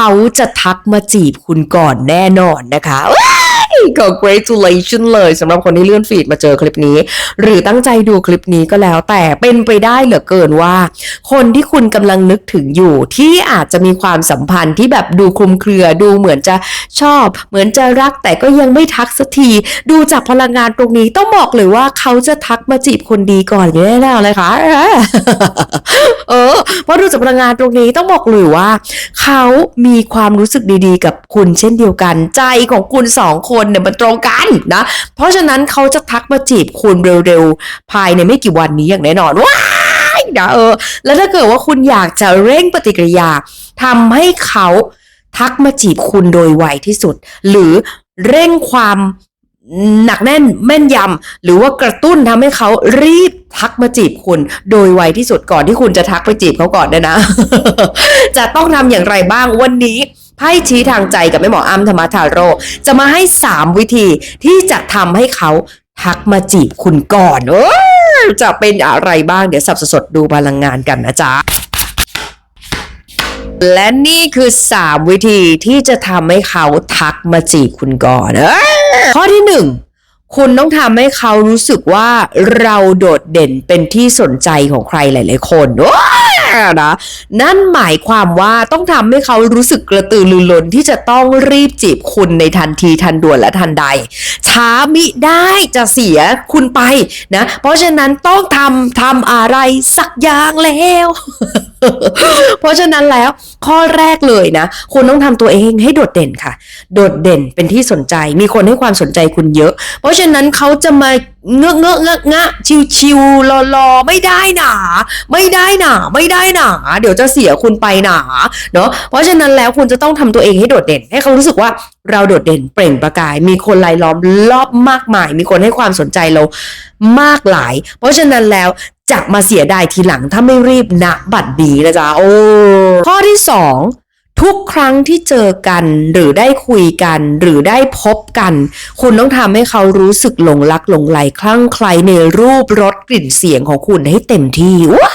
เขาจะทักมาจีบคุณก่อนแน่นอนนะคะ congratulation เลยสำหรับคนที่เลื่อนฟีดมาเจอคลิปนี้ หรือตั้งใจดูคลิปนี้ก็แล้ว แต่เป็นไปได้เหลือเกินว่า คนที่คุณกำลังนึกถึงอยู่ที่อาจจะมีความสัมพันธ์ที่แบบดูคลุมเครือดูเหมือนจะชอบ เหมือนจะรักแต่ก็ยังไม่ทักสักที ดูจากพลังงานตรงนี้ต้องบอกเลยว่าเขาจะทักมาจีบคนดีก่อนแน่ๆเลยค่ะเออเพราะดูจากพลังงานตรงนี้ต้องบอกเลยว่า เขามีความรู้สึกดีๆ กับคุณเช่นเดียวกัน ใจของคุณสองคนเนี่ยมันตรงกันนะ เพราะฉะนั้นเขาจะทักมาจีบคุณเร็วๆ ภายในไม่กี่วันนี้อย่างแน่นอนว้ายนะเออ แล้วถ้าเกิดว่าคุณอยากจะเร่งปฏิกิริยาทำให้เขาทักมาจีบคุณโดยไวที่สุด หรือเร่งความหนักแน่นแม่นยำหรือว่ากระตุ้นทำให้เขารีบทักมาจีบคุณ โดยไวที่สุดก่อนที่คุณจะทักไปจีบเขาก่อนด้วยนะ จะต้องทำอย่างไรบ้างวันนี้ ไพ่ชี้ทางใจกับแม่หมออ้ำธรรมทาโร จะมาให้ 3 วิธีที่จะทำให้เขาทักมาจีบคุณก่อนเออจะเป็นอะไรบ้างเดี๋ยวสับสดดูพลังงานกันนะจ๊ะ และนี่คือ 3 วิธีที่จะทำให้เขาทักมาจีบคุณก่อนเออข้อที่ 1 คุณต้องทำให้เขารู้สึกว่าเราโดดเด่นเป็นที่สนใจของใครหลาย ๆ คนนะนั่นหมายความว่าต้องทำให้เขารู้สึกกระตือรือร้นที่จะต้องรีบจีบคุณในทันทีทันด่วนและทันใด ช้ามิได้จะเสียคุณไปนะเพราะฉะนั้นต้องทำทำอะไรสักอย่างแล้ว เพราะฉะนั้นแล้วข้อแรกเลยนะคุณต้องทำตัวเองให้โดดเด่นค่ะ โดดเด่นเป็นที่สนใจ มีคนให้ความสนใจคุณเยอะ เพราะฉะนั้นเขาจะมาเงอะเงอะเงอะงะชิวชิวรอรอไม่ได้หนา ไม่ได้หนา ไม่ได้หนา เดี๋ยวจะเสียคุณไปหนาเนาะเพราะฉะนั้นแล้วคุณจะต้องทำตัวเองให้โดดเด่น ให้เขารู้สึกว่าเราโดดเด่นเปล่งประกาย มีคนรายล้อมรอบมากมาย มีคนให้ความสนใจเรามากหลาย เพราะฉะนั้นแล้วจะมาเสียดายทีหลังถ้าไม่รีบณบัดดีนะจ๊ะโอ้ข้อที่สอง ทุกครั้งที่เจอกันหรือได้คุยกัน หรือได้พบกัน คุณต้องทำให้เขารู้สึกหลงรักหลงไหลคลั่งไคล้ในรูปรสกลิ่นเสียงของคุณให้เต็มที่ว้า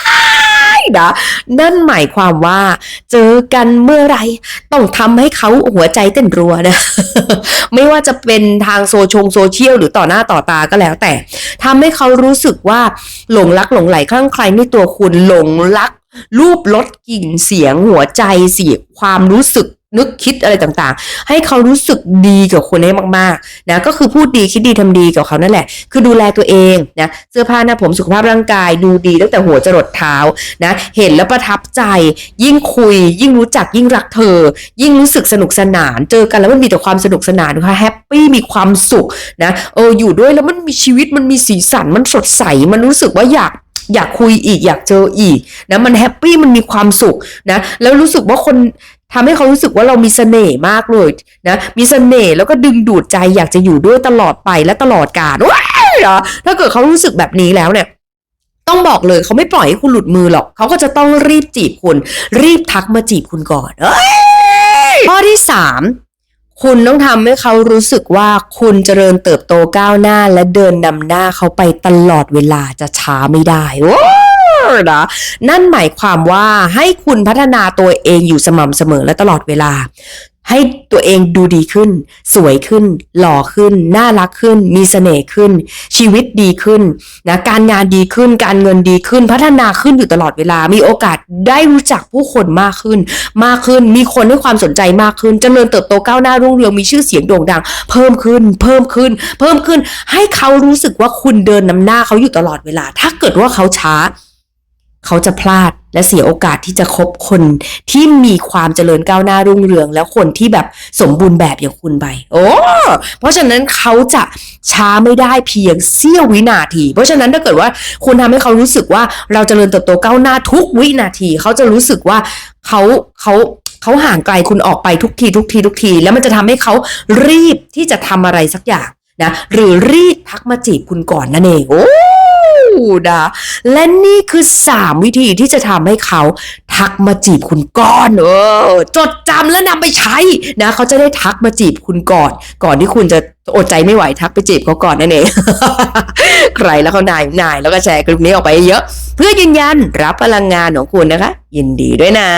ยนะนั่นหมายความว่า เจอกันเมื่อไรต้องทำให้เขาหัวใจเต้นรัวนะ ไม่ว่าจะเป็นทางโซชงโซเชียลหรือต่อหน้าต่อตาก็แล้วแต่ทำให้เขารู้สึกว่าหลงรักหลงไหลคลั่งไคล้ในตัวคุณหลงรัก รูปรสกลิ่นเสียงหัวใจเสียงความรู้สึกนึกคิดอะไรต่างๆ ให้เขารู้สึกดีกับคุณให้มากๆนะก็คือพูดดีคิดดีทำดีกับเขานั่นแหละ คือดูแลตัวเองนะเสื้อผ้าหน้าผมสุขภาพร่างกาย ดูดีตั้งแต่หัวจรดเท้านะเห็นแล้วประทับใจ ยิ่งคุย ยิ่งรู้จักยิ่งรักเธอ ยิ่งรู้สึกสนุกสนาน เจอกันแล้วมันมีแต่ความสนุกสนานนะคะแฮปปี้มีความสุขนะเอออยู่ด้วยแล้วมันมีชีวิตมันมีสีสันมันสดใสมันรู้สึกว่าอยาก อยากคุยอีกอยากเจออีกนะมันแฮปปี้มันมีความสุขนะแล้วรู้สึกว่าคนทำให้เขารู้สึกว่าเรามีเสน่ห์มากเลยนะมีเสน่ห์แล้วก็ดึงดูดใจอยากจะอยู่ด้วยตลอดไปและตลอดกาลว้าถ้าเกิดเขารู้สึกแบบนี้แล้วเนี่ยต้องบอกเลยเขาไม่ปล่อยให้คุณหลุดมือหรอกเขาก็จะต้องรีบจีบคุณ รีบทักมาจีบคุณก่อนเอ้ยข้อที่สาม คุณต้องทำให้เขารู้สึกว่าคุณเจริญเติบโตก้าวหน้าและเดินนำหน้าเขาไปตลอดเวลาจะช้าไม่ได้ว้าวนะนั่นหมายความว่าให้คุณพัฒนาตัวเองอยู่สม่ำเสมอและตลอดเวลา ให้ตัวเองดูดีขึ้น สวยขึ้น หล่อขึ้น น่ารักขึ้น มีเสน่ห์ขึ้น ชีวิตดีขึ้นนะการงานดีขึ้น การเงินดีขึ้น พัฒนาขึ้นอยู่ตลอดเวลา มีโอกาสได้รู้จักผู้คนมากขึ้น มากขึ้น มีคนให้ความสนใจมากขึ้นเจริญเติบโตก้าวหน้ารุ่งเรืองมีชื่อเสียงโด่งดัง เพิ่มขึ้น เพิ่มขึ้น เพิ่มขึ้น ให้เขารู้สึกว่าคุณเดินนำหน้าเขาอยู่ตลอดเวลา ถ้าเกิดว่าเขาช้า เขาจะพลาดและเสียโอกาสที่จะคบคนที่มีความเจริญก้าวหน้ารุ่งเรือง แล้วคนที่แบบสมบูรณ์แบบอย่างคุณไป โอ้เพราะฉะนั้นเขาจะช้าไม่ได้เพียงเสี้ยววินาที เพราะฉะนั้นถ้าเกิดว่าคุณทำให้เขารู้สึกว่าเราเจริญเติบโตก้าวหน้าทุกวินาที เขาจะรู้สึกว่าเขาเขาเขาห่างไกลคุณออกไปทุกทีทุกทีทุกที แล้วมันจะทำให้เขารีบที่จะทำอะไรสักอย่างนะ หรือรีบทักมาจีบคุณก่อนนั่นเองโอ้ นะ และนี่คือ 3 วิธีที่จะทำให้เขาทักมาจีบคุณก่อนเออจดจำและนำไปใช้นะ เขาจะได้ทักมาจีบคุณก่อน ก่อนที่คุณจะอดใจไม่ไหวทักไปจีบเขาก่อนนั่นเองใครแล้วเขานายนายแล้วก็แชร์คลิปนี้ออกไปเยอะ เพื่อยืนยันรับพลังงานของคุณนะคะ ยินดีด้วยนะ